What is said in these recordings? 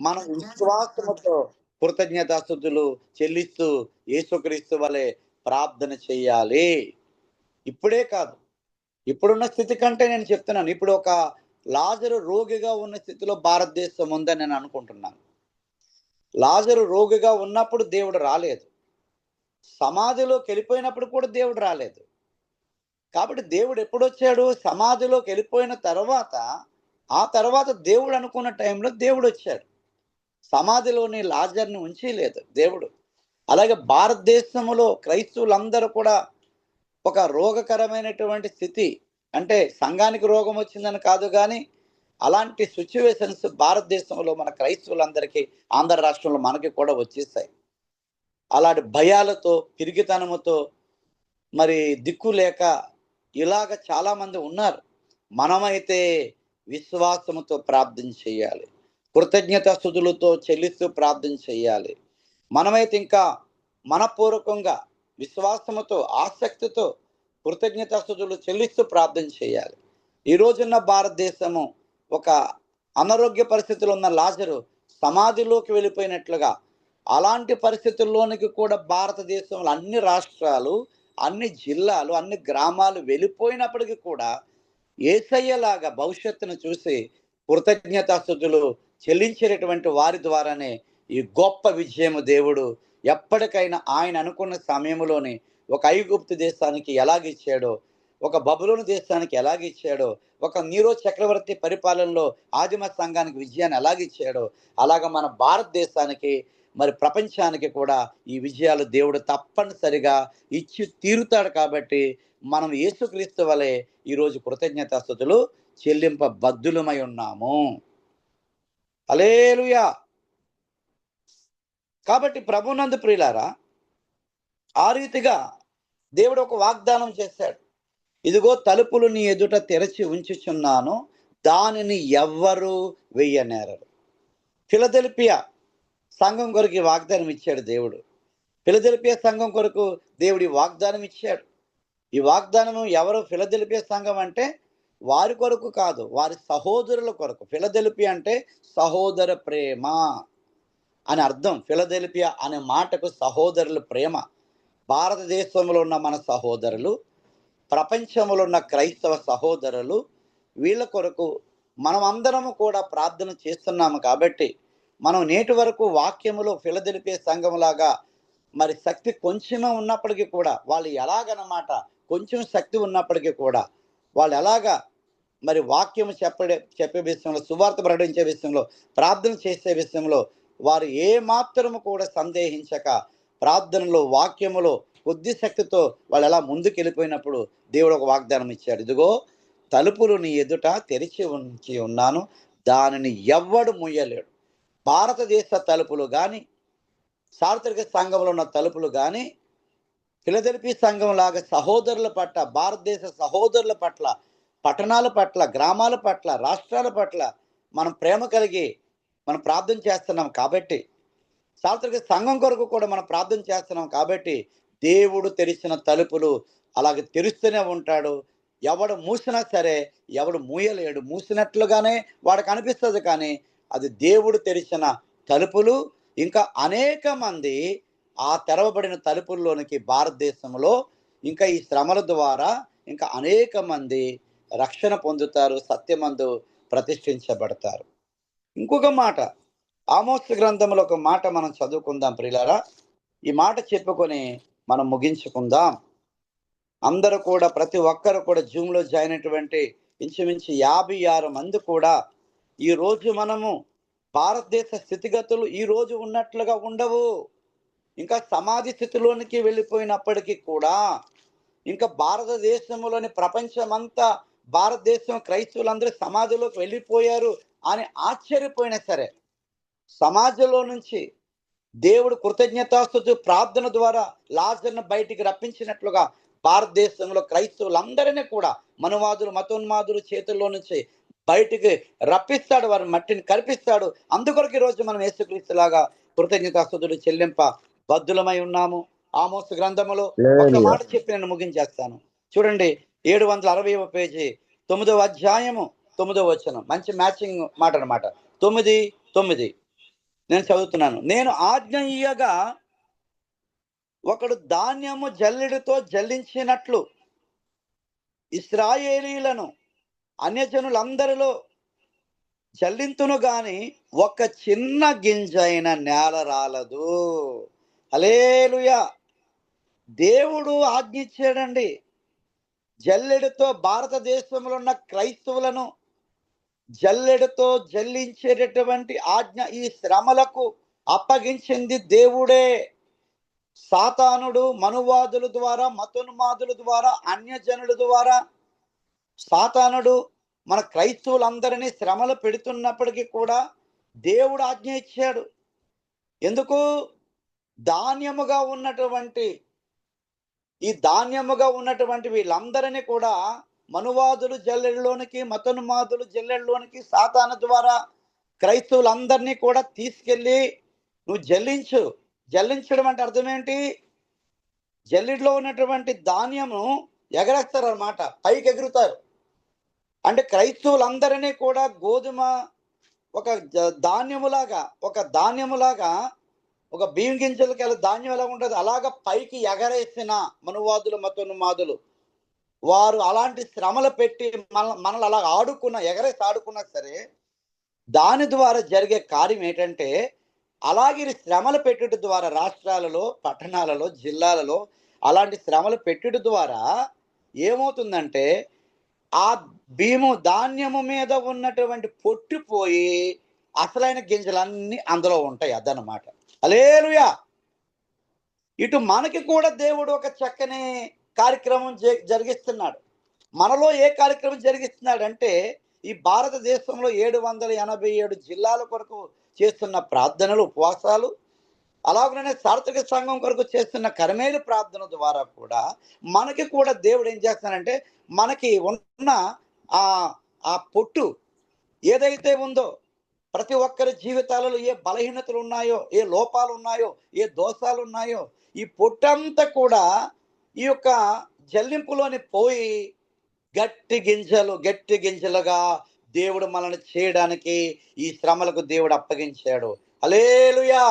మనం విశ్వాసముతో కృతజ్ఞతాస్థుతులు చెల్లిస్తూ యేసుక్రీస్తు వలె ప్రార్థన చేయాలి. ఇప్పుడే కాదు. ఇప్పుడున్న స్థితి కంటే నేను చెప్తున్నాను. ఇప్పుడు ఒక లాజరు రోగిగా ఉన్న స్థితిలో భారతదేశం ఉందని నేను అనుకుంటున్నాను. లాజరు రోగిగా ఉన్నప్పుడు దేవుడు రాలేదు. సమాధిలోకి వెళ్ళిపోయినప్పుడు కూడా దేవుడు రాలేదు. కాబట్టి దేవుడు ఎప్పుడు వచ్చాడు సమాధిలోకి వెళ్ళిపోయిన తర్వాత ఆ తర్వాత దేవుడు అనుకున్న టైంలో దేవుడు వచ్చాడు. సమాధిలోని లాజర్ని ఉంచి లేదు దేవుడు. అలాగే భారతదేశంలో క్రైస్తవులందరూ కూడా ఒక రోగకరమైనటువంటి స్థితి అంటే సంఘానికి రోగం వచ్చిందని కాదు కానీ అలాంటి సిచ్యువేషన్స్ భారతదేశంలో మన క్రైస్తవులందరికీ ఆంధ్ర రాష్ట్రంలో మనకి కూడా వచ్చేసాయి. అలాంటి భయాలతో పిరిగితనముతో మరి దిక్కు లేక ఇలాగ చాలామంది ఉన్నారు. మనమైతే విశ్వాసముతో ప్రార్థన చేయాలి. కృతజ్ఞత స్థుతులతో చెల్లిస్తూ ప్రార్థన చేయాలి. మనమైతే ఇంకా మనపూర్వకంగా విశ్వాసముతో ఆసక్తితో కృతజ్ఞత స్థుతులు చెల్లిస్తూ ప్రార్థన చేయాలి. ఈ రోజున్న భారతదేశము ఒక అనారోగ్య పరిస్థితులు ఉన్న లాజరు సమాధిలోకి వెళ్ళిపోయినట్లుగా అలాంటి పరిస్థితుల్లోనికి కూడా భారతదేశంలో అన్ని రాష్ట్రాలు అన్ని జిల్లాలు అన్ని గ్రామాలు వెళ్ళిపోయినప్పటికీ కూడా ఏసయ్యలాగా భవిష్యత్తును చూసి కృతజ్ఞతాస్థుతులు చెల్లించేటటువంటి వారి ద్వారానే ఈ గొప్ప విజయము దేవుడు ఎప్పటికైనా ఆయన అనుకున్న సమయంలోనే ఒక ఐగుప్తు దేశానికి ఎలాగిచ్చాడో ఒక బబులోను దేశానికి ఎలాగిచ్చాడో ఒక నీరో చక్రవర్తి పరిపాలనలో ఆదిమ సంఘానికి విజయాన్ని ఎలాగిచ్చాడో అలాగ మన భారతదేశానికి మరి ప్రపంచానికి కూడా ఈ విజయాలు దేవుడు తప్పనిసరిగా ఇచ్చి తీరుతాడు కాబట్టి మనం యేసుక్రీస్తు వలె ఈరోజు కృతజ్ఞతాస్థుతులు చెల్లింప బద్దులమై ఉన్నాము. అలేలుయా కాబట్టి ప్రభునందు ప్రియులారా ఆ రీతిగా దేవుడు ఒక వాగ్దానం చేశాడు. ఇదిగో తలుపులు నీ ఎదుట తెరచి ఉంచుచున్నాను దానిని ఎవ్వరు వెయ్యనేరరు. ఫిలదెలిపియా సంఘం కొరకు వాగ్దానం ఇచ్చాడు దేవుడు. ఫిలదెలిపియా సంఘం కొరకు దేవుడి వాగ్దానం ఇచ్చాడు. ఈ వాగ్దానము ఎవరు ఫిలదెలిపియా సంఘం అంటే వారి కొరకు కాదు వారి సహోదరుల కొరకు. ఫిలదెలిపి అంటే సహోదర ప్రేమ అని అర్థం. ఫిలదెలిపియా అనే మాటకు సహోదరుల ప్రేమ. భారతదేశంలో ఉన్న మన సహోదరులు ప్రపంచంలో ఉన్న క్రైస్తవ సహోదరులు వీళ్ళ కొరకు మనం అందరము కూడా ప్రార్థన చేస్తున్నాము కాబట్టి మనం నేటి వరకు వాక్యములో ఫిలదెలిపే సంఘంలాగా మరి శక్తి కొంచెమే ఉన్నప్పటికీ కూడా వాళ్ళు ఎలాగనమాట కొంచెం శక్తి ఉన్నప్పటికీ కూడా వాళ్ళు ఎలాగా మరి వాక్యం చెప్పడే చెప్పే విషయంలో సువార్త ప్రకటించే విషయంలో ప్రార్థన చేసే విషయంలో వారు ఏ మాత్రము కూడా సందేహించక ప్రార్థనలో వాక్యములో కొద్ది శక్తితో వాళ్ళు ఎలా ముందుకు వెళ్ళిపోయినప్పుడు దేవుడు ఒక వాగ్దానం ఇచ్చాడు. ఇదిగో తలుపులు నీ ఎదుట తెరిచి ఉంచి ఉన్నాను దానిని ఎవ్వడు ముయ్యలేడు. భారతదేశ తలుపులు కానీ సార్వత్రిక సంఘంలో ఉన్న తలుపులు కానీ ఫిలదెల్పి సంఘం లాగా సహోదరుల పట్ల భారతదేశ సహోదరుల పట్ల పట్టణాల పట్ల గ్రామాల పట్ల రాష్ట్రాల పట్ల మనం ప్రేమ కలిగి మనం ప్రార్థన చేస్తున్నాం కాబట్టి సార్వత్రిక సంఘం కొరకు కూడా మనం ప్రార్థన చేస్తున్నాం కాబట్టి దేవుడు తెరిచిన తలుపులు అలాగే తెరుస్తూనే ఉంటాడు. ఎవడు మూసినా సరే ఎవడు మూయలేడు. మూసినట్లుగానే వాడికి అనిపిస్తుంది కానీ అది దేవుడు తెరిచిన తలుపులు. ఇంకా అనేక మంది ఆ తెరవబడిన తలుపుల్లోనికి భారతదేశంలో ఇంకా ఈ శ్రమల ద్వారా ఇంకా అనేక మంది రక్షణ పొందుతారు సత్యమందు ప్రతిష్ఠించబడతారు. ఇంకొక మాట ఆమోస్ గ్రంథంలో ఒక మాట మనం చదువుకుందాం ప్రియులారా. ఈ మాట చెప్పుకొని మనం ముగించుకుందాం. అందరూ కూడా ప్రతి ఒక్కరు కూడా జూమ్లో జాయిన్ అయినటువంటి ఇంచుమించు యాభై ఆరు మంది కూడా ఈ రోజు మనము భారతదేశ స్థితిగతులు ఈ రోజు ఉన్నట్లుగా ఉండవు. ఇంకా సమాధి స్థితిలోనికి వెళ్ళిపోయినప్పటికీ కూడా ఇంకా భారతదేశంలోని ప్రపంచమంతా భారతదేశం క్రైస్తవులందరూ సమాధిలోకి వెళ్ళిపోయారు అని ఆశ్చర్యపోయినా సరే సమాజంలో నుంచి దేవుడు కృతజ్ఞతాస్తుతి ప్రార్థన ద్వారా లాజర్ను బయటికి రప్పించినట్లుగా భారతదేశంలో క్రైస్తవులందరినీ కూడా మనువాదులు మతోన్మాదులు చేతుల్లో నుంచి బయటికి రప్పిస్తాడు వారి మట్టిని కల్పిస్తాడు అందుకొరకు ఈరోజు మనం యేసుక్రీస్తులాగా కృతజ్ఞతాస్తుతులు చెల్లింప బద్దులమై ఉన్నాము. ఆమోస్ గ్రంథములో ఒక మాట చెప్పి నేను ముగించేస్తాను. చూడండి ఏడు వందల అరవై పేజీ తొమ్మిదవ అధ్యాయము తొమ్మిదవ వచనం. మంచి మ్యాచింగ్ మాట అన్నమాట. తొమ్మిది తొమ్మిది. నేను చదువుతున్నాను. నేను ఆజ్ఞ ఇయ్యగా ఒకడు ధాన్యము జల్లెడితో జల్లించినట్లు ఇస్రాయేలీలను అన్యజనులందరిలో జల్లింతును గాని ఒక చిన్న గింజ అయిన నేల రాలదు. అలేలుయా దేవుడు ఆజ్ఞించాడండి. జల్లెడుతో భారతదేశంలో ఉన్న క్రైస్తవులను జల్లెడతో జల్లించేటటువంటి ఆజ్ఞ ఈ శ్రమలకు అప్పగించింది దేవుడే. సాతానుడు మనువాదుల ద్వారా మతోన్మాదుల ద్వారా అన్యజనుల ద్వారా సాతానుడు మన క్రైస్తవులందరినీ శ్రమలు పెడుతున్నప్పటికీ కూడా దేవుడు ఆజ్ఞ ఇచ్చాడు. ఎందుకు? ధాన్యముగా ఉన్నటువంటి ఈ ధాన్యముగా ఉన్నటువంటి వీళ్ళందరినీ కూడా మనువాదులు జల్లెడలోనికి మతనుమాదులు జల్లెడలోనికి సాతాన ద్వారా క్రైస్తవులందరినీ కూడా తీసుకెళ్ళి నువ్వు జల్లించు. జల్లించడం అంటే అర్థం ఏంటి? జల్లెడలో ఉన్నటువంటి ధాన్యము ఎగరేస్తారు అనమాట పైకి ఎగురుతారు. అంటే క్రైస్తవులందరినీ కూడా గోధుమ ఒక ధాన్యములాగా ఒక ధాన్యములాగా ఒక బియ్యం గింజలకి అలా ధాన్యం ఎలా ఉంటుంది? అలాగ పైకి ఎగరేసిన మనువాదులు మతోన్మాదులు వారు అలాంటి శ్రమలు పెట్టి మన మనల్ని అలా ఆడుకున్న ఎగరేసి ఆడుకున్నా సరే దాని ద్వారా జరిగే కార్యం ఏంటంటే అలాగే శ్రమలు పెట్టుట ద్వారా రాష్ట్రాలలో పట్టణాలలో జిల్లాలలో అలాంటి శ్రమలు పెట్టుట ద్వారా ఏమవుతుందంటే ఆ భీము ధాన్యము మీద ఉన్నటువంటి పొట్టిపోయి అసలైన గింజలన్నీ అందులో ఉంటాయి అదనమాట అలేలుయా ఇటు మనకి కూడా దేవుడు ఒక చక్కని కార్యక్రమం జ- జరిగిస్తున్నాడు. మనలో ఏ కార్యక్రమం జరిగిస్తున్నాడు అంటే ఈ భారతదేశంలో ఏడు వందల ఎనభై ఏడు జిల్లాల కొరకు చేస్తున్న ప్రార్థనలు ఉపవాసాలు అలాగనే సార్థక సంఘం కొరకు చేస్తున్న కరమేలు ప్రార్థన ద్వారా కూడా మనకి కూడా దేవుడు ఏం చేస్తానంటే మనకి ఉన్న ఆ ఆ పొట్టు ఏదైతే ఉందో ప్రతి ఒక్కరి జీవితాలలో ఏ బలహీనతలు ఉన్నాయో ఏ లోపాలు ఉన్నాయో ఏ దోషాలు ఉన్నాయో ఈ పొట్టంతా కూడా ఈ యొక్క జల్లింపులోని పోయి గట్టి గింజలు గట్టి గింజలుగా దేవుడు మనల్ని చేయడానికి ఈ శ్రమలకు దేవుడు అప్పగించాడు. అలేలుయా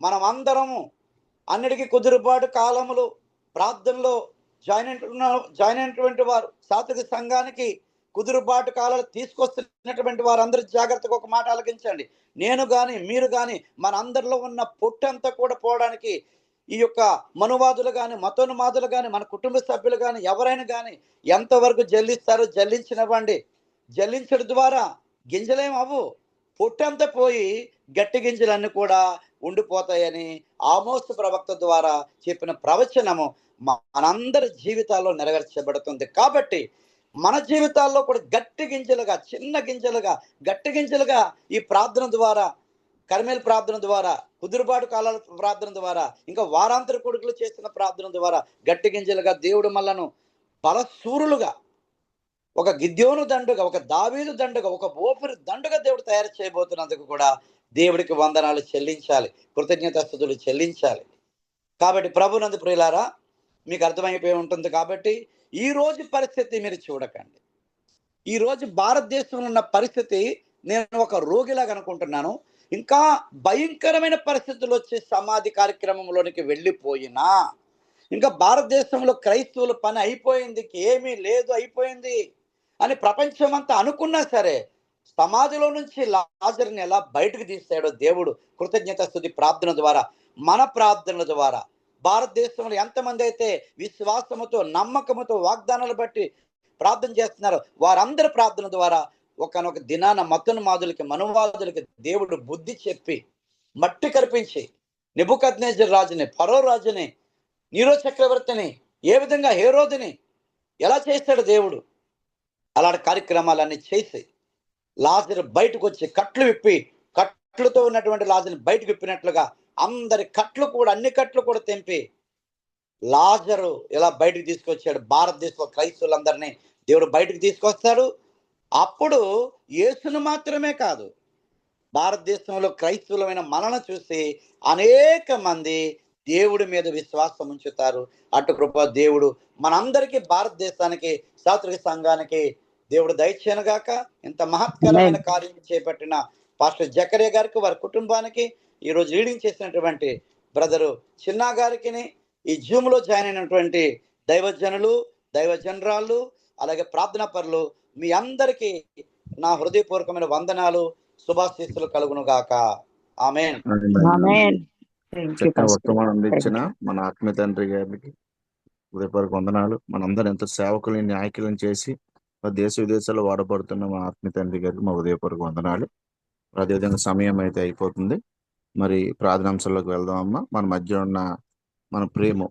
మనం అందరము అన్నిటికీ కుదురుబాటు కాలములు ప్రార్థనలో జాయిన్ అయిన జాయిన్ అయినటువంటి వారు సాత్విక సంఘానికి కుదురుబాటు కాలాలు తీసుకొస్తున్నటువంటి వారందరూ జాగ్రత్తగా ఒక మాట ఆలకించండి. నేను కానీ మీరు కానీ మన అందరిలో ఉన్న పొట్టంతా కూడా పోవడానికి ఈ యొక్క మనువాదులు కానీ మతోన్మాదులు కానీ మన కుటుంబ సభ్యులు కానీ ఎవరైనా కానీ ఎంతవరకు జల్లిస్తారో జల్లించినవ్వండి. జల్లించడం ద్వారా గింజలేం అవ్వు. పొట్టంతా పోయి గట్టి గింజలన్నీ కూడా ఉండిపోతాయని ఆమోస్తు ప్రవక్త ద్వారా చెప్పిన ప్రవచనము మనందరి జీవితాల్లో నెరవేర్చబడుతుంది. కాబట్టి మన జీవితాల్లో కూడా గట్టి గింజలుగా చిన్న గింజలుగా గట్టి గింజలుగా ఈ ప్రార్థన ద్వారా కర్మేల ప్రార్థన ద్వారా కుదురుబాటు కాలాల ప్రార్థన ద్వారా ఇంకా వారాంతర కొడుకులు చేస్తున్న ప్రార్థన ద్వారా గట్టి గింజలుగా దేవుడు మళ్ళను బలసూరులుగా ఒక గిద్యోను దండుగా ఒక దావీదు దండుగా ఒక ఓపిరి దండుగా దేవుడు తయారు చేయబోతున్నందుకు కూడా దేవుడికి వందనాలు చెల్లించాలి కృతజ్ఞతాస్థుతులు చెల్లించాలి. కాబట్టి ప్రభునందు ప్రియులారా మీకు అర్థమైపోయి ఉంటుంది కాబట్టి ఈ రోజు పరిస్థితి మీరు చూడకండి. ఈ రోజు భారతదేశంలో ఉన్న పరిస్థితి నేను ఒక రోగిలాగా అనుకుంటున్నాను. ఇంకా భయంకరమైన పరిస్థితులు వచ్చి సమాధి కార్యక్రమంలోనికి వెళ్ళిపోయినా ఇంకా భారతదేశంలో క్రైస్తవుల పని అయిపోయింది ఏమీ లేదు అయిపోయింది అని ప్రపంచం అంతా అనుకున్నా సరే సమాధిలో నుంచి లాజర్ని ఎలా బయటకు తీస్తాడో దేవుడు కృతజ్ఞత స్థుతి ప్రార్థన ద్వారా మన ప్రార్థనల ద్వారా భారతదేశంలో ఎంతమంది అయితే విశ్వాసముతో నమ్మకముతో వాగ్దానాలు బట్టి ప్రార్థన చేస్తున్నారో వారందరి ప్రార్థన ద్వారా ఒకనొక దినాన మతోన్మాదులకి మనువాదులకి దేవుడు బుద్ధి చెప్పి మట్టి కల్పించి నిబుకద్నేజర్ రాజుని ఫరో రాజుని నీరో చక్రవర్తిని ఏ విధంగా హేరోదిని ఎలా చేస్తాడు దేవుడు? అలాంటి కార్యక్రమాలన్నీ చేసి లాజర్ బయటకు వచ్చి కట్లు విప్పి కట్లుతో ఉన్నటువంటి లాజర్ని బయటకు విప్పినట్లుగా అందరి కట్లు కూడా అన్ని కట్లు కూడా తెంపి లాజరు ఇలా బయటకు తీసుకొచ్చాడు. భారతదేశంలో క్రైస్తవులందరినీ దేవుడు బయటకు తీసుకొస్తాడు. అప్పుడు యేసును మాత్రమే కాదు భారతదేశంలో క్రైస్తవులమైన మనను చూసి అనేక మంది దేవుడి మీద విశ్వాసం ఉంచుతారు. అటు కృప దేవుడు మనందరికీ భారతదేశానికి సాత్విక సంఘానికి దేవుడు దయచేయనుగాక. ఇంత మహత్కరమైన కార్యం చేపట్టిన పాస్టర్ జకరే గారికి వారి కుటుంబానికి ఈరోజు లీడింగ్ చేసినటువంటి బ్రదరు చిన్నా గారికి ఈ జూమ్లో జాయిన్ అయినటువంటి దైవజనులు దైవజనరాళ్ళు అలాగే ప్రార్థనా పరులు మీ అందరికీ నా హృదయపూర్వకమైన వందనాలు శుభాశీస్సులు కలుగును గాక ఆమెన్. వర్తమానం అందించిన మన ఆత్మీయ తండ్రి గారికి హృదయపూర్వక వందనాలు. మనందరం ఎంతో సేవకులని నాయకులను చేసి దేశ విదేశాల్లో వాడబడుతున్న మా ఆత్మీయ తండ్రి గారికి మా హృదయపూర్వక వందనాలు. అదేవిధంగా సమయం అయితే అయిపోతుంది. మరి ప్రార్థనాంశంలోకి వెళ్దాం అమ్మా. మన మధ్య ఉన్న మన ప్రేమ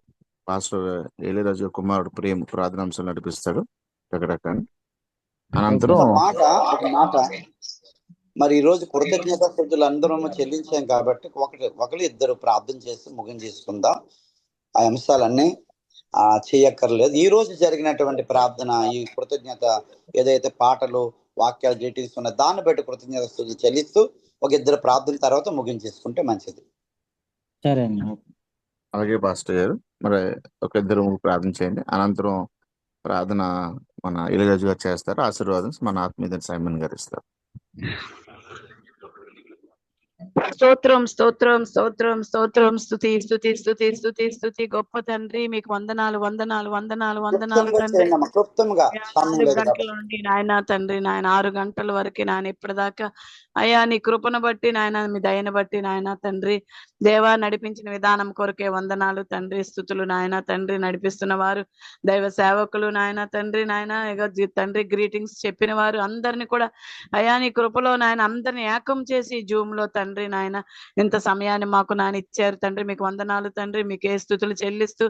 పాస్టర్ ఏలేరాజు కుమారుడు ప్రేమ ప్రార్థనాంశం నడిపిస్తాడు. రకరకాల. అనంతరం మాట ఒక మాట. మరి ఈ రోజు కృతజ్ఞత స్థుతులు అందరం చెల్లించాం కాబట్టి ఒకటి ఒకరు ఇద్దరు ప్రార్థన చేసి ముగించేసుకుందాం చేసుకుందాం. ఆ అంశాలన్నీ ఆ చేయక్కర్లేదు. ఈ రోజు జరిగినటువంటి ప్రార్థన ఈ కృతజ్ఞత ఏదైతే పాటలు వాక్యాలు డీటెయిల్స్ ఉన్న దాన్ని బట్టి కృతజ్ఞత స్థుతులు చెల్లిస్తూ ఒక ఇద్దరు ప్రార్థన తర్వాత ముగించేసుకుంటే మంచిది. సరే అన్న అలాగే పాస్టర్ గారు మరి ఒక ఇద్దరు ప్రార్థన చేయండి. అనంతరం ప్రార్థన మన ఇలిరాజు గారు చేస్తారు. ఆశీర్వాదం మన ఆత్మీయ సైమన్ గారు ఇస్తారు. స్తోత్రం స్తోత్రం స్తోత్రం స్తోత్రం స్తుతి స్తుతి స్తుతి స్తుతి స్తుతి. గొప్ప తండ్రి మీకు వందనాలు వందనాలు వందనాలు వందనాలు తండ్రి. గంటల. నుండి నాయన తండ్రి నాయన ఆరు గంటల వరకు నాయన ఇప్పటిదాకా అయ్యా నీ కృపను బట్టి నాయన మీ దయను బట్టి నాయన తండ్రి. దేవా నడిపించిన విధానం కొరకే వందనాలు. తండ్రి స్థుతులు నాయన తండ్రి నడిపిస్తున్న వారు దైవ సేవకులు నాయన తండ్రి నాయన తండ్రి గ్రీటింగ్స్ చెప్పిన వారు అందరిని కూడా అయ్యా నీ కృపలో నాయన అందరిని ఏకం చేసి జూమ్లో తండ్రి నాయన ఇంత సమయాన్ని మాకు నాయన ఇచ్చారు. తండ్రి మీకు వందనాలు తండ్రి మీకు ఏ స్థుతులు చెల్లిస్తూ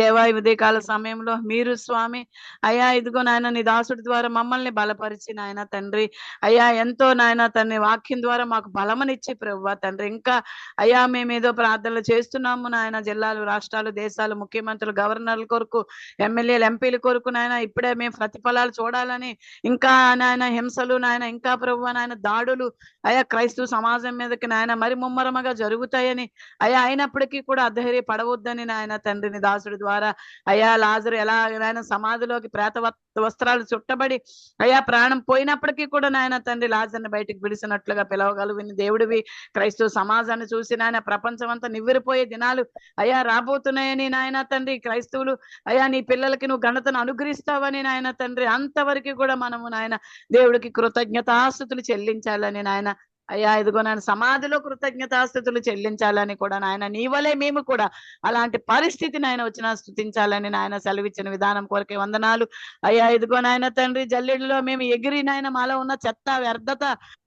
దేవా ఉదయకాల సమయంలో మీరు స్వామి అయ్యా ఇదిగో నాయన నీ దాసుడి ద్వారా మమ్మల్ని బలపరిచి నాయన తండ్రి అయ్యా ఎంతో నాయన తండ్రి వాక్యం ద్వారా మాకు బలమనిచ్చి ప్రభువా తండ్రి. ఇంకా అయ్యా మేము మేమేదో ప్రార్థనలు చేస్తున్నాము నాయన జిల్లాలు రాష్ట్రాలు దేశాలు ముఖ్యమంత్రులు గవర్నర్ల కొరకు ఎమ్మెల్యేలు ఎంపీల కొరకు నాయన ఇప్పుడే మేము ప్రతిఫలాలు చూడాలని ఇంకా నాయన హింసలు నాయన ఇంకా ప్రభు నాయన దాడులు అయా క్రైస్తవ సమాజం మీదకి నాయన మరి ముమ్మరమగా జరుగుతాయని అయ్యా అయినప్పటికీ కూడా అధైర్య పడవద్దని నాయన తండ్రిని దాసుడి ద్వారా అయ్యా లాజరు ఎలా నాయన సమాధిలోకి ప్రేత వస్త్రాలు చుట్టబడి అయ్యా ప్రాణం పోయినప్పటికీ కూడా నాయన తండ్రి లాజర్ని బయటకు విడిసినట్లుగా పిలవగలుగుని దేవుడివి క్రైస్తవ సమాజాన్ని చూసి నాయన ప్రపంచం అంతా నివ్వెరిపోయే దినాలు అయ్యా రాబోతున్నాయని నాయన తండ్రి. క్రైస్తవులు అయ్యా నీ పిల్లలకి నువ్వు ఘనతను అనుగ్రహిస్తావని నాయన తండ్రి. అంతవరకు కూడా మనము నాయన దేవుడికి కృతజ్ఞతాస్థుతులు చెల్లించాలని నాయన అయ్యా ఇదిగో నాయన సమాధిలో కృతజ్ఞతాస్థుతులు చెల్లించాలని కూడా నాయన నీ వలే మేము కూడా అలాంటి పరిస్థితి నాయన వచ్చిన స్థుతించాలని నాయన సెలవిచ్చిన విధానం కోరికే వందనాలు. అయ్యా ఇదిగో నాయన తండ్రి జల్లెడలో మేము ఎగిరి నాయన మాలో ఉన్న చెత్త వ్యర్థత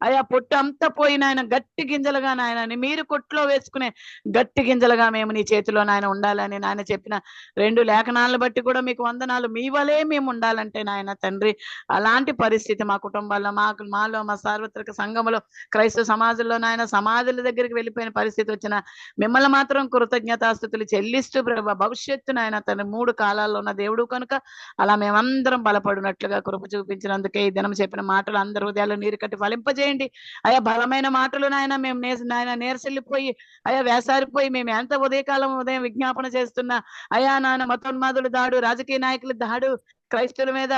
అయ్యా పొట్టు అంతా పోయి నాయన గట్టి గింజలుగా నాయన మీరు కొట్లో వేసుకునే గట్టి గింజలుగా మేము నీ చేతిలో నాయన ఉండాలని నాయన చెప్పిన రెండు లేఖనాలను బట్టి కూడా మీకు వందనాలు. మీ వలే మేము ఉండాలంటే నాయన తండ్రి అలాంటి పరిస్థితి మా కుటుంబాల్లో మాకు మాలో మా సార్వత్రిక సంఘములో క్రైస్తవ సమాజంలో నాయన సమాధుల దగ్గరికి వెళ్ళిపోయిన పరిస్థితి వచ్చిన మిమ్మల్ని మాత్రం కృతజ్ఞతాస్థుతులు చెల్లిస్తూ ప్రభా భవిష్యత్తు నాయన తన మూడు కాలాల్లో ఉన్న దేవుడు కనుక అలా మేమందరం బలపడినట్లుగా కృప చూపించినందుకే ఈ దినం చెప్పిన మాటలు అందరి హృదయాలు నీరు కట్టి ఫలింపజేయండి. అయా బలమైన మాటలు నాయన మేము నేస నాయన నేర్సెళ్ళిపోయి అయా వేసారిపోయి మేము ఎంత ఉదయకాలం ఉదయం విజ్ఞాపన చేస్తున్నా అయా నాయన మతోన్మాదుల దాడు రాజకీయ నాయకుల దాడు క్రైస్తవుల మీద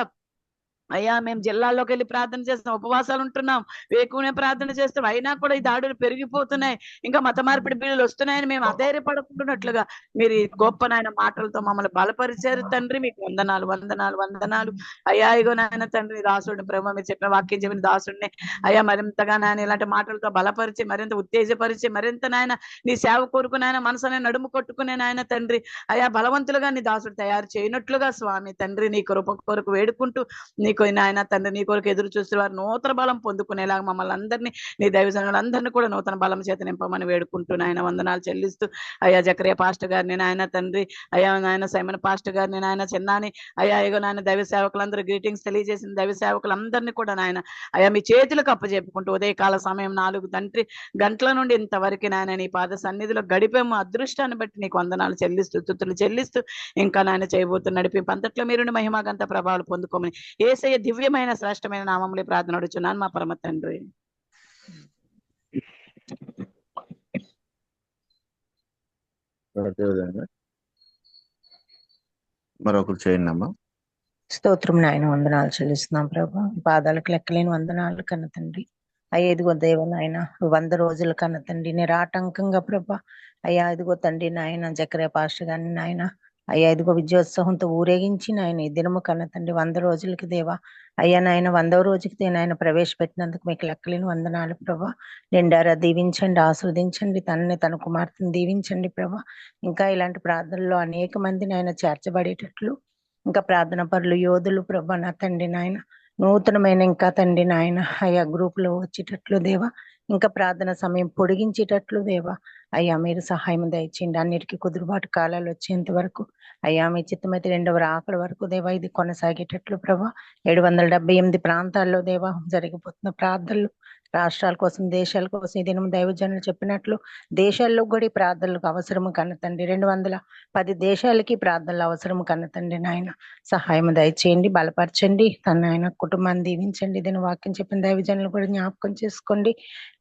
అయ్యా మేము జిల్లాల్లోకి వెళ్ళి ప్రార్థన చేస్తాం ఉపవాసాలు ఉంటున్నాం వేకునే ప్రార్థన చేస్తాం. అయినా కూడా ఈ దాడులు పెరిగిపోతున్నాయి. ఇంకా మత మార్పిడి బిల్లులు వస్తున్నాయని మేము అధైర్యపడుకుంటున్నట్లుగా మీరు ఈ గొప్ప నాయన మాటలతో మమ్మల్ని బలపరిచారు తండ్రి. మీకు వందనాలు వందనాలు వందనాలు. అయ్యా ఇగో నాయన తండ్రి దాసుడిని ప్రేమ మీరు చెప్పిన వాక్యం చెప్పిన దాసుడిని అయ్యా మరింతగా నాయన ఇలాంటి మాటలతో బలపరిచి మరింత ఉత్తేజపరిచి మరింత నాయన నీ సేవ కోరుకు నాయన మనసునే నడుము కొట్టుకునే నాయన తండ్రి. అయ్యా బలవంతులుగా నీ దాసుడు తయారు చేయనట్లుగా స్వామి తండ్రి నీ కృప కొరకు వేడుకుంటూ నీ నీకు నాయన తండ్రి నీ కొరకు ఎదురు చూస్తున్న వారు నూతన బలం పొందుకునేలాగా మమ్మల్ని అందరినీ నీ దైవజనులందరినీ కూడా నూతన బలం చేత నింపమని వేడుకుంటూ నాయన వందనాలు చెల్లిస్తూ అయ్యా జక్రియ పాస్టర్ గారిని నాయన తండ్రి అయ్యా నాయన సైమన్ పాస్టర్ గారిని నాయన చిన్నాని అయ్యా అయ్యో నాయన దైవ సేవకులందరూ గ్రీటింగ్స్ తెలియజేసిన దైవ సేవకులందరినీ కూడా నాయన అయ్యా మీ చేతులకు అప్పచెప్పుకుంటూ ఉదయకాల సమయం నాలుగు తండ్రి గంటల నుండి ఇంతవరకు నాయన నీ పాద సన్నిధిలో గడిపేమో. అదృష్టాన్ని బట్టి నీకు వందనాలు చెల్లిస్తూ తుతులు చెల్లిస్తూ ఇంకా నాయన చేయబోతున్న నడిపి పంతట్లో మీరు మహిమాగంత ప్రభావాలు పొందుకోమని ఏసయ్య దివ్యమైన శ్రేష్టమైన నామములే ప్రార్థన అడుగుచున్నాను మా పరమ తండ్రి. మరొకరు చేయండి అమ్మా స్తోత్రం నాయన వందనాలు చెల్లిస్తున్నాం ప్రభా. పాదాలకు లెక్కలేని వందనాలు కన్న తండ్రి. అయ్యా ఇదిగో దేవ నాయన వంద రోజుల కన్నా తండ్రి. నిరాటంకంగా ప్రభా. అయ్యా ఇదిగో తండ్రి నాయన జకరే పాస్టర్ గారిని నాయన అయ్యా ఇదిగో విజయోత్సవంతో ఊరేగించి నాయన ఈ దినము కన్న తండ్రి వంద రోజులకి దేవా. అయ్యా నాయన వందవ రోజుకి నాయన ప్రవేశపెట్టినందుకు మీకు లెక్కలేని వందనాలు ప్రభా. నిండారా దీవించండి ఆస్వాదించండి తనని తన కుమార్తెను దీవించండి ప్రభా. ఇంకా ఇలాంటి ప్రార్థనలో అనేక మంది నాయన చేర్చబడేటట్లు ఇంకా ప్రార్థన పరులు యోధులు ప్రభా నా తండ్రి నాయన. నూతనమైన ఇంకా తండ్రి నాయన అయ్యా గ్రూపులో వచ్చేటట్లు దేవా. ఇంకా ప్రార్థన సమయం పొడిగించేటట్లు దేవా అయ్యా మీరు సహాయం దయచేయండి. అన్నిటికీ కుదురుబాటు కాలాలు వచ్చేంత వరకు అయ్యా మీ చిత్తమైతే రెండవ ఆకలి వరకు దేవా ఇది కొనసాగేటట్లు ప్రభా. ఏడు వందల డెబ్బై ఎనిమిది ప్రాంతాల్లో దేవా జరిగిపోతున్న ప్రార్థనలు రాష్ట్రాల కోసం దేశాల కోసం ఈ దినం దైవజనులు చెప్పినట్లు దేశాల్లో కూడా ఈ ప్రార్థనలకు అవసరము కనతండి రెండు వందల పది దేశాలకి ప్రార్థనలు అవసరము కనతండి నాయన. సహాయం దయచేయండి బలపరచండి తన ఆయన కుటుంబాన్ని దీవించండి. దీని వాక్యం చెప్పిన దైవజనులు కూడా జ్ఞాపకం చేసుకోండి.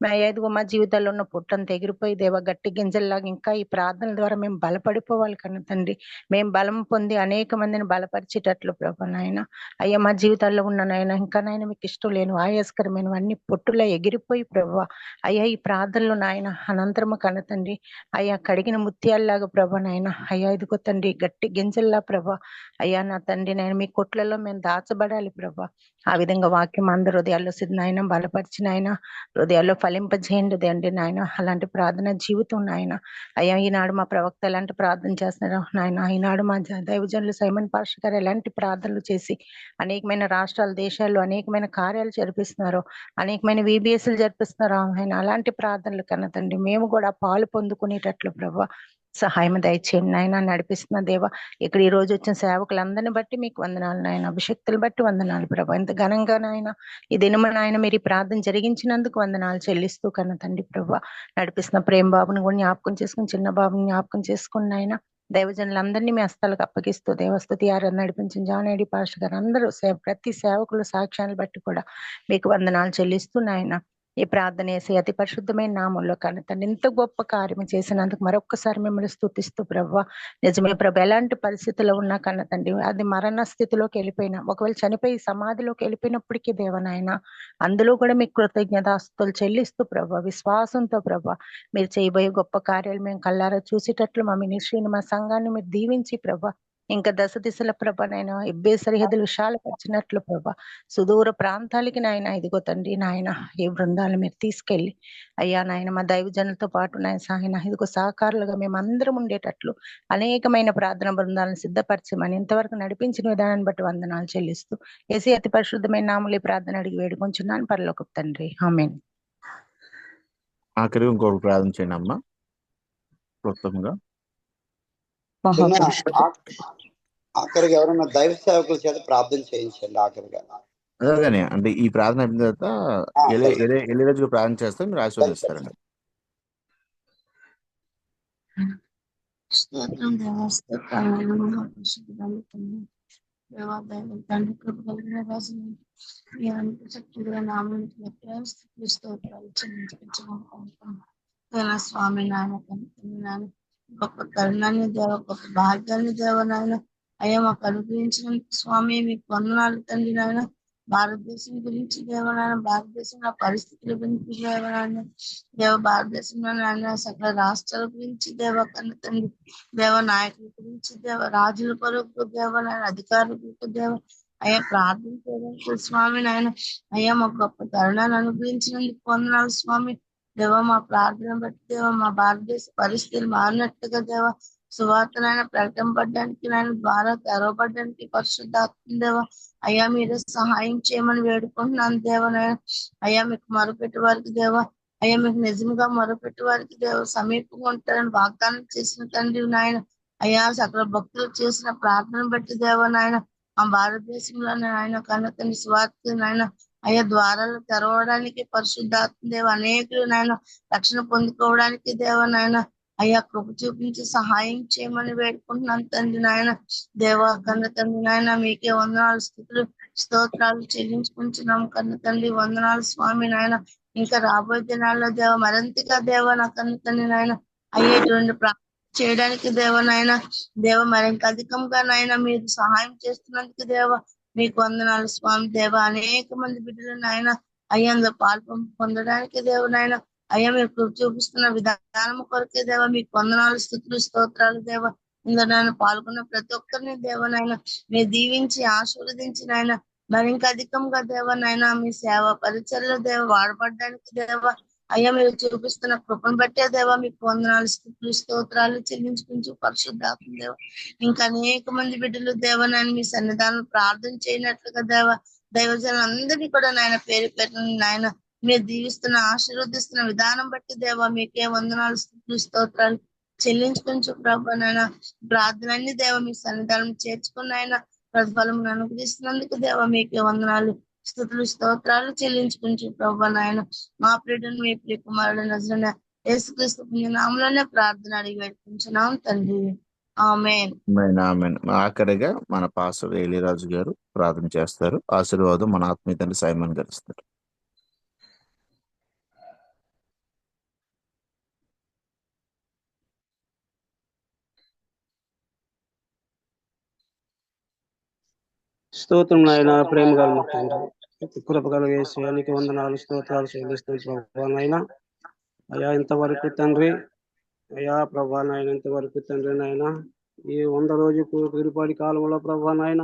మా ఐదుగో మా జీవితాల్లో ఉన్న పుట్టను తెగిరిపోయి దేవ గట్టి గింజల్లాగా ఇంకా ఈ ప్రార్థనల ద్వారా మేము బలపడిపోవాలి కనతండి మేము బలం పొంది అనేక మందిని బలపరిచేటట్లు ప్రభా నాయన. అయ్యా మా జీవితాల్లో ఉన్న నాయన ఇంకా నాయన మీకు ఇష్టం లేని ఆయాస్కరమైన అన్ని పొట్టులో ఎగిరిపోయి ప్రభా. అయ్యా ఈ ప్రార్థనలు నాయన అనంతరము కన తండ్రి. అయ్యా కడిగిన ముత్యాల్లాగా ప్రభా నాయన. అయ్యా ఇదిగో తండ్రి గట్టి గింజల్లా ప్రభా. అయ్యా నా తండ్రి నేను మీ కొట్లలో మేము దాచబడాలి ప్రభా. ఆ విధంగా వాక్యం అందరు హృదయాల్లో సిద్ధ నాయన బలపరిచిన ఆయన హృదయాల్లో ఫలింపజేయండి దండి నాయన. అలాంటి ప్రార్థన జీవితం నాయన. అయ్యా ఈనాడు మా ప్రవక్త ఎలాంటి ప్రార్థన చేస్తున్నారు నాయన. ఈనాడు మా దైవజనులు సైమన్ పాష గారు ఎలాంటి ప్రార్థనలు చేసి అనేకమైన రాష్ట్రాలు దేశాల్లో అనేకమైన కార్యాలు జరిపిస్తున్నారు అనేకమైన విబిఎస్లు జరిపిస్తున్నారు ఆయన అలాంటి ప్రార్థనలు కన్నా తండ్రి మేము కూడా పాలు పొందుకునేటట్లు ప్రభా సహాయం దయచేయండి నాయన నడిపిస్తున్న దేవ. ఇక్కడ ఈ రోజు వచ్చిన సేవకులందరిని బట్టి మీకు వందనాలు నాయన. అభిషక్తులు బట్టి వందనాలు ప్రభా. ఇంత ఘనంగా నాయన ఈ దినమ నాయన మీరు ఈ ప్రార్థన జరిగించినందుకు వందనాలు చెల్లిస్తూ కన్న తండ్రి ప్రభా. నడిపిస్తున్న ప్రేమ బాబుని కూడా జ్ఞాపకం చేసుకుని చిన్న బాబుని జ్ఞాపకం చేసుకుని నాయన దైవజనులందరినీ మీ హస్తాలకు అప్పగిస్తూ దేవస్థుతి ఆరాధన నడిపించిన జానేడి పాష గారు అందరూ సేవ ప్రతి సేవకులు సాక్ష్యాన్ని బట్టి కూడా మీకు వందనాలు చెల్లిస్తూ నాయన. ఈ ప్రార్థన వేసి అతి పరిశుద్ధమైన నామంలో కన్న తండ్రి ఇంత గొప్ప కార్యం చేసినందుకు మరొక్కసారి మిమ్మల్ని స్థుతిస్తూ ప్రభు. నిజమే ప్రభు ఎలాంటి పరిస్థితుల్లో ఉన్నా కన్న తండ్రి అది మరణ స్థితిలోకి వెళ్ళిపోయినా ఒకవేళ చనిపోయి సమాధిలోకి వెళ్ళిపోయినప్పటికీ దేవనాయన అందులో కూడా మీ కృతజ్ఞతాస్తులు చెల్లిస్తూ ప్రభ విశ్వాసంతో ప్రభు మీరు చేయబోయే గొప్ప కార్యాలు మేము కళ్ళారా చూసేటట్లు మా మినిస్ట్రీని మా సంఘాన్ని మీరు దీవించి ప్రభా ఇంకా దశ దిశల ప్రభ నాయన ఇబ్బే సరిహద్దులు విశాలపరిచినట్లు ప్రభ. సుదూర ప్రాంతాలకి నాయన ఇదిగో తండ్రి నాయన ఈ బృందాలు మీరు తీసుకెళ్ళి అయ్యా నాయన మా దైవజనులతో పాటు నాయన సాయన ఇదిగో సహకారులుగా మేము అందరం ఉండేటట్లు అనేకమైన ప్రార్థన బృందాలను సిద్ధపరచమని ఇంతవరకు నడిపించిన విధానాన్ని బట్టి వందనాలు చెల్లిస్తూ ఏసీ అతి పరిశుద్ధమైన నాములు ఈ ప్రార్థన అడిగి వేడుకొంచున్నాను. పరలోక తండ్రి. ఆమెన్. ఆఖరి ఇంకొకటి ప్రార్థన చేయండి అమ్మా. క్లుప్తంగా ఆఖరిగా ఎవరైనా దైవ సేవకుల చేత ప్రార్థన చేయించండి ఆఖరిగా. అదేగానే అంటే ఈ ప్రార్థన అయిన తర్వాత ఎల్లి రోజుగా ప్రార్థన చేస్తే మీరు ఆశీర్వదిస్తారండి స్తోత్రం దేవా స్తోత్రాలు. మహాపురుషుడు దేవా దైవం తండ్రి కృప కలిగిన రాజుని మీ అంత శక్తిగా నామం స్తోత్రాలు చెల్లించుకుంటున్నాం స్వామి నాయన నాయన. గొప్ప కరుణాన్ని దేవ గొప్ప భాగ్యాన్ని దేవ నాయన. అయ్యా మాకు అనుగ్రహించిన స్వామి మీకు వందనాలు తండ్రి నాయన. భారతదేశం గురించి దేవనాయన భారతదేశంలో పరిస్థితుల గురించి దేవనాయన దేవ భారతదేశంలో నాయన సకల రాష్ట్రాల గురించి దేవ కన్న తండ్రి. దేవ నాయకుల గురించి దేవ రాజుల కొరకు దేవనాయన అధికారుల కొరకు దేవ. అయ్యా ప్రార్థన చేయడానికి స్వామి నాయన. అయ్యా మాకు గొప్ప తరుణాన్ని అనుగ్రహించినందుకు వందనాలు స్వామి. దేవ మా ప్రార్థన బట్టి దేవ మా భారతదేశ పరిస్థితులు మారినట్టుగా దేవ సువార్తనైనా ప్రకటింపడానికి నేను ద్వారా తెరవబడడానికి పరిశుద్ధాత్మ దేవ అయ్యా మీరు సహాయం చేయమని వేడుకుంటున్నాను దేవనాయన అయ్యా మీకు మొరపెట్టి వారికి దేవ అయ్యా మీకు నిజంగా మొరపెట్టి వారికి దేవ సమీపంగా ఉంటారని వాగ్దానం చేసిన తండ్రి నాయన. అయ్యా సకల భక్తులు చేసిన ప్రార్థన బట్టి దేవ నాయన మా భారతదేశంలో ఆయన కన్న తండ్రి స్వార్థ నాయన అయ్యా ద్వారాలు తెరవడానికి పరిశుద్ధాత్మ దేవ అనేకులు నాయన రక్షణ పొందుకోవడానికి దేవ నాయన అయ్యా కృప చూపించి సహాయం చేయమని వేడుకుంటున్నాను తండ్రి నాయన. దేవ కన్న తండ్రి నాయన మీకే వందనాలు స్థితులు స్తోత్రాలు చెల్లించుకుంటున్నాం కన్న తండ్రి వందనాలు స్వామి నాయన. ఇంకా రాబోయే దినాల్లో దేవ మరింతగా దేవ నా కన్న తండ్రి నాయన అయ్యేటువంటి ప్రార్థన చేయడానికి దేవ నాయన దేవ మరింత అధికంగా నాయన మీరు సహాయం చేస్తున్నందుకు దేవ మీకు వందనాలు స్వామి దేవ. అనేక మంది బిడ్డలు నాయన అయ్యా పాల్పం పొందడానికి దేవ నాయన. అయ్యా మీరు కృప చూపిస్తున్న విధానం కొరకే దేవ మీకు వందనాలు స్థుతులు స్తోత్రాలు దేవ. ఇందులో నాయన పాల్గొన్న ప్రతి ఒక్కరిని దేవనైనా మీరు దీవించి ఆశీర్వదించి నాయన. మరి ఇంకా అధికంగా దేవ నాయన మీ సేవ పరిచర్లో దేవ వాడబడడానికి దేవ అయ్యా మీరు చూపిస్తున్న కృపను బట్టే దేవా మీకు వందనాలు స్థుతులు స్తోత్రాలు చెల్లించుకుంటూ పరిశుద్ధాత్మ దేవ. ఇంకా అనేక మంది బిడ్డలు దేవ నాయన మీ సన్నిధానం ప్రార్థన చేయనట్లుగా దేవ దైవజనులందరినీ కూడా నాయన పేరు పెట్టిన నాయన మీరు దీవిస్తున్న ఆశీర్వదిస్తున్న విధానం బట్టి దేవ మీకే వందనాలు స్థుతులు స్తోత్రాలు చెల్లించుకుంటూ ప్రభు నాయన ప్రార్థనన్ని దేవ మీ సన్నిధానం చేర్చుకున్న ఆయన ప్రతిఫలం అనుగ్రహిస్తున్నందుకు దేవ మీకే వందనాలు స్థుతులు స్తోత్రాలు చెల్లించుకుంటు ప్రభా నాయన మా ప్రియుడు మీ ప్రియ కుమారుడు నజరన యేసుక్రీస్తు పుణ్యనామంలోనే ప్రార్థన అడిగి పెట్టుకుంటున్నాం తండ్రి. ఆఖరిగా మన పాస్టర్ ఏలిరాజు గారు ప్రార్థన చేస్తారు. ఆశీర్వాదం మన ఆత్మీయ సైమన్ గారు స్తోత్రం నాయన ప్రేమ గల మా తండ్రి. కృప కలిగేసి నీకు వందనాలు స్తోత్రాలు చెల్లిస్తూ ప్రభా నాయన అయ్యా ఇంతవరకు తండ్రి. అయ్యా ప్రభా నాయన ఇంతవరకు తండ్రి నాయన. ఈ వంద రోజుకు తిరుపాటి కాలంలో ప్రభా నాయన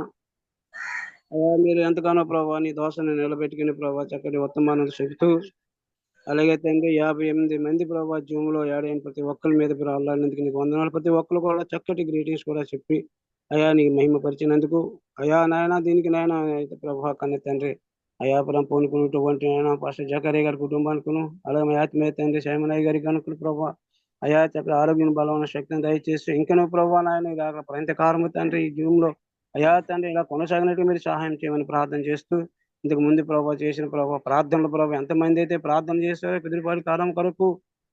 అయ్యా మీరు ఎంతగానో ప్రభా నీ దోషను నిలబెట్టుకుని ప్రభా చక్కటి వర్తమానాలు చెబుతూ. అలాగే తండ్రి యాభై ఎనిమిది మంది ప్రభా జూమ్లో యాడైన ప్రతి ఒక్కరి మీద రాళ్ళన్నందుకు నీకు వందనాలు. ప్రతి ఒక్కరు కూడా చక్కటి గ్రీటింగ్స్ కూడా చెప్పి అయా నీకు మహిమపరిచినందుకు అయా నాయన దీనికి నాయన అయితే ప్రభా కన్న తండ్రి. అయా పురం పూనుకున్నటువంటి నాయన పాస్టర్ జకరే గారి కుటుంబానికును అలాగే ఆత్మీయ తండ్రి శైమనయ్య గారికి అనుకుని ప్రభా. అయా చక్కటి ఆరోగ్యం బలమైన శక్తిని దయచేసి ఇంకనూ ప్రభా నాయన ఇలా ఇంతకారము తండ్రి ఈ జూమ్లో అయా తండ్రి ఇలా కొనసాగినట్టు మీరు సహాయం చేయమని ప్రార్థన చేస్తూ ఇంతకు ముందు ప్రభావ చేసిన ప్రభావ ప్రార్థనలు ప్రభావ ఎంతమంది అయితే ప్రార్థన చేస్తారో పిదిరిపాటి కాలం కొరకు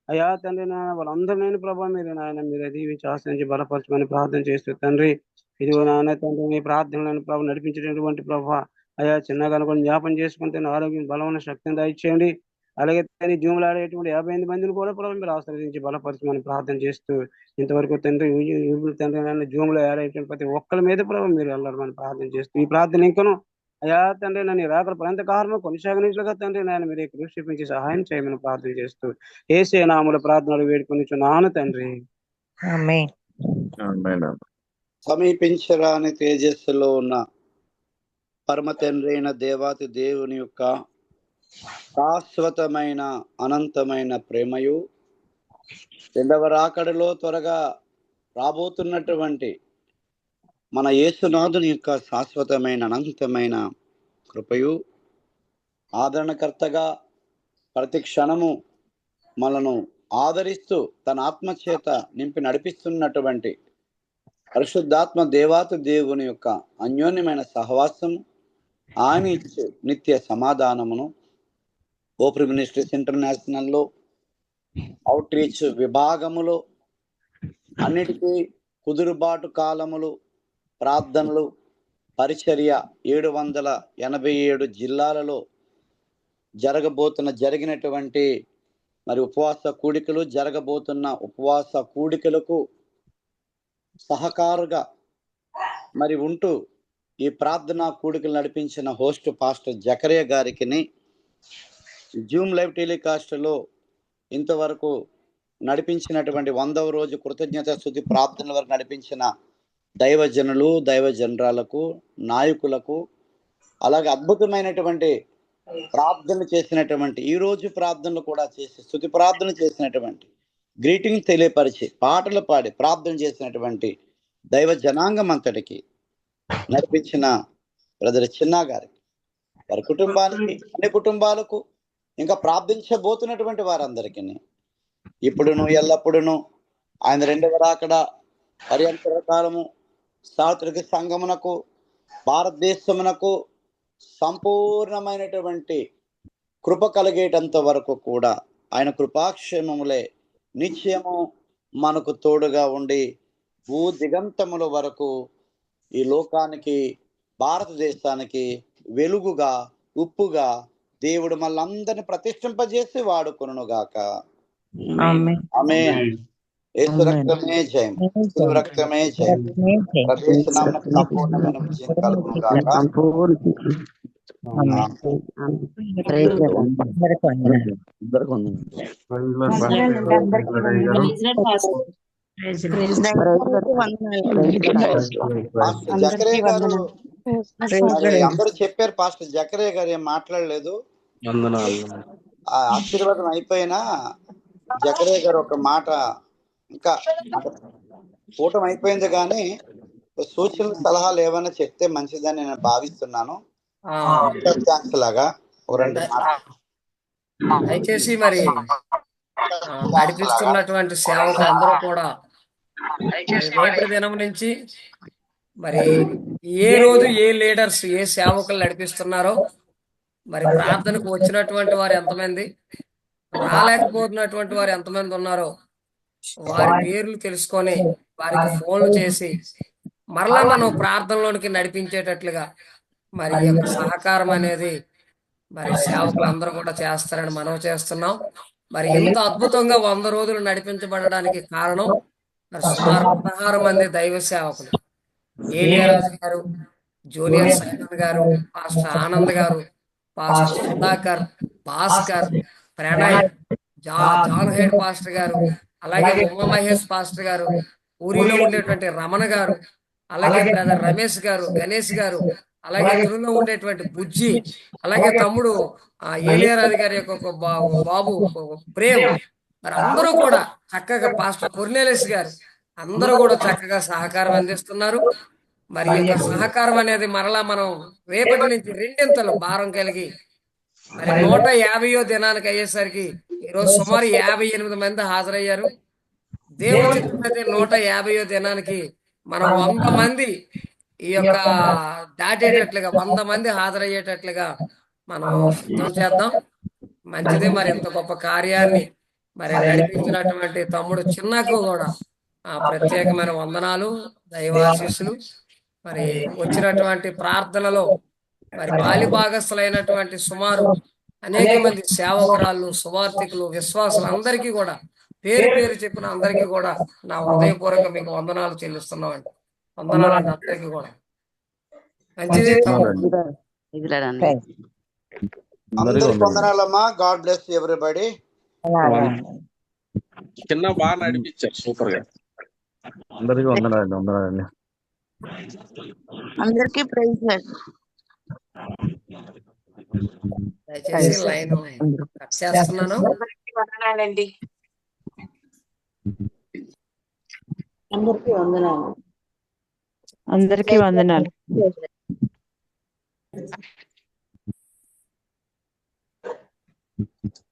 అయా తండ్రి నాయన వాళ్ళందరినీ ప్రభావ మీరు నాయన మీరు దీవించి ఆశ్రయించి బలపరచమని ప్రార్థన చేస్తూ తండ్రి ఇదిగో నాయన తండ్రి మీ ప్రార్థనలను ప్రభు నడిపించేటటువంటి ప్రభావ అయా చిన్నగా కూడా జ్ఞాపం చేసుకుంటే నా ఆరోగ్యం బలమైన శక్తిని దయచేయండి. అలాగే తండ్రి జూములు ఆడేటువంటి యాభై ఎనిమిది మందిని కూడా ప్రభు మీరు ఆశ్రయించి బలపరచమని ప్రార్థన చేస్తూ ఇంతవరకు తండ్రి తండ్రి నాయన జూములు ఆడేటువంటి ప్రతి ఒక్కరి మీద ప్రభు మీరు వెళ్ళాలని ప్రార్థన చేస్తూ ఈ ప్రార్థన ఇంకను అయా తండ్రి నన్ను రాకడ ప్రాంత కారణం కొనసాగినట్లుగా తండ్రి నేను మీరు కృషిపించి సహాయం చేయమని ప్రార్థన చేస్తూ ఏసే నాముల ప్రార్థనలు వేడుకొని నాను తండ్రి. సమీపించరాని తేజస్సులో ఉన్న పరమ తండ్రి అయిన దేవాతి దేవుని యొక్క శాశ్వతమైన అనంతమైన ప్రేమయు రెండవ రాకడలో త్వరగా రాబోతున్నటువంటి మన యేసునాథుని యొక్క శాశ్వతమైన అనంతమైన కృపయు ఆదరణకర్తగా ప్రతి క్షణము మనను ఆదరిస్తూ తన ఆత్మచేత నింపి నడిపిస్తున్నటువంటి పరిశుద్ధాత్మ దేవాతి దేవుని యొక్క అన్యోన్యమైన సహవాసము ఆయన ఇచ్చే నిత్య సమాధానమును ఓపెన్ మినిస్ట్రీస్ ఇంటర్నేషనల్లో అవుట్ రీచ్ విభాగములో అన్నిటికీ కుదురుబాటు కాలములు ప్రార్థనలు పరిచర్య ఏడు వందల ఎనభై ఏడు జిల్లాలలో జరగబోతున్న జరిగినటువంటి మరి ఉపవాస కూడికలు జరగబోతున్న ఉపవాస కూడికలకు సహకారుగా మరి ఉంటూ ఈ ప్రార్థనా కూడికలు నడిపించిన హోస్ట్ పాస్టర్ జకరే గారికి జూమ్ లైవ్ టెలికాస్ట్లో ఇంతవరకు నడిపించినటువంటి వందవ రోజు కృతజ్ఞత స్థుతి ప్రార్థనల వరకు నడిపించిన దైవజనులు దైవజనరాలకు నాయకులకు అలాగే అద్భుతమైనటువంటి ప్రార్థన చేసినటువంటి ఈ రోజు ప్రార్థనలు కూడా చేసి స్థుతి ప్రార్థన చేసినటువంటి గ్రీటింగ్ తెలియపరిచి పాటలు పాడి ప్రార్థన చేసినటువంటి దైవ జనాంగం అంతటికి నడిపించిన బ్రదర్ చిన్నా గారికి వారి కుటుంబానికి అన్ని కుటుంబాలకు ఇంకా ప్రార్థించబోతున్నటువంటి వారందరికీ ఇప్పుడును ఎల్లప్పుడును ఆయన రెండవ రాకడ పర్యంతర కాలము సాత్విక సంగమునకు భారతదేశమునకు సంపూర్ణమైనటువంటి కృప కలిగేటంత వరకు కూడా ఆయన కృపాక్షేమములే నిత్యము మనకు తోడుగా ఉండి భూ దిగంతముల వరకు ఈ లోకానికి భారతదేశానికి వెలుగుగా ఉప్పుగా దేవుడు మళ్ళందరిని ప్రతిష్ఠింపజేసి వాడుకొనుగాక. ఆమేన్. ఆమె యేసు రక్తమే జయం. యేసు రక్తమే జయం. ప్రవేశనామకు సంపూర్ణమైన విజయం కలుగునుగాక. జకరే గారు అందరూ చెప్పారు పాస్టర్ జకరే గారు ఏం మాట్లాడలేదు ఆ ఆశీర్వాదం అయిపోయినా జకరే గారు ఒక మాట ఇంకా కూటం అయిపోయింది కానీ సూచనలు సలహాలు ఏమైనా చెప్తే మంచిదని నేను భావిస్తున్నాను లాగా. దయచేసి మరి నడిపిస్తున్నటువంటి సేవకులు అందరూ కూడా రేపటి దినం నుంచి మరి ఏ రోజు ఏ లీడర్స్ ఏ సేవకులు నడిపిస్తున్నారో మరి ప్రార్థనకు వచ్చినటువంటి వారు ఎంతమంది రాలేకపోతున్నటువంటి వారు ఎంతమంది ఉన్నారో వారి పేర్లు తెలుసుకొని వారికి ఫోన్లు చేసి మరలా మనం ప్రార్థనలోనికి నడిపించేటట్లుగా మరి ఈ యొక్క సహకారం అనేది మరి సేవకులు అందరూ కూడా చేస్తారని మనం చేస్తున్నాం. మరి ఇంత అద్భుతంగా వంద రోజులు నడిపించబడడానికి కారణం మరి సుమారు పదహారు మంది దైవ సేవకులు. ఏలియరాజు గారు జూనియర్ సైమన్ గారు పాస్టర్ ఆనంద్ గారు pastor Sudhakar Bhaskar Pranay John head pastor గారు అలాగే ఉమా మహేష్ పాస్టర్ గారు ఊరిలో ఉండేటువంటి రమణ గారు అలాగే బ్రదర్ రమేష్ గారు గణేష్ గారు అలాగే తెలుగులో ఉండేటువంటి బుజ్జి అలాగే తమ్ముడు ఆ ఏలియరాజు గారి యొక్క బాబు ప్రేమ్. మరి అందరూ కూడా చక్కగా పాస్టర్ కొర్నేలేస్ గారు అందరూ కూడా చక్కగా సహకారం అందిస్తున్నారు. మరి యొక్క సహకారం అనేది మరలా మనం రేపటి నుంచి రెండింతలు భారం కలిగి మరి నూట యాభైయో దినానికి అయ్యేసరికి ఈరోజు సుమారు యాభై ఎనిమిది మంది హాజరయ్యారు. దేవుడి నూట యాభైయో దినానికి మనం వంద మంది ఈ యొక్క దాటేటట్లుగా వంద మంది హాజరయ్యేటట్లుగా మనం సిద్ధం చేద్దాం. మంచిది మరి ఇంత గొప్ప కార్యాన్ని మరి నడిపించినటువంటి తమ్ముడు చిన్నకు కూడా ఆ ప్రత్యేకమైన వందనాలు దైవాశీస్సులు. మరి వచ్చినటువంటి ప్రార్థనలో మరి బాలి భాగస్థులైనటువంటి సుమారు అనేక మంది సేవకురాళ్ళు సువార్థికులు విశ్వాసులు అందరికీ కూడా పేరు పేరు చెప్పిన అందరికీ కూడా నా హృదయపూర్వక మీకు వందనాలు చెల్లిస్తున్నామండి. వందనాలు అందరికీ కూడా. మంచిది. అందరికి వందనాలమ్మా. God bless everybody. చిన్న బాగా నడిపించారు. సూపర్గా. అందరికీ వందనాలండి వందనాలండి. అందరికీ ప్రైజ్ లైన్ చేస్తున్నాను. వందనాలండి. అందరికీ వందనాలు. అందరికీ వందనాలు Thank you.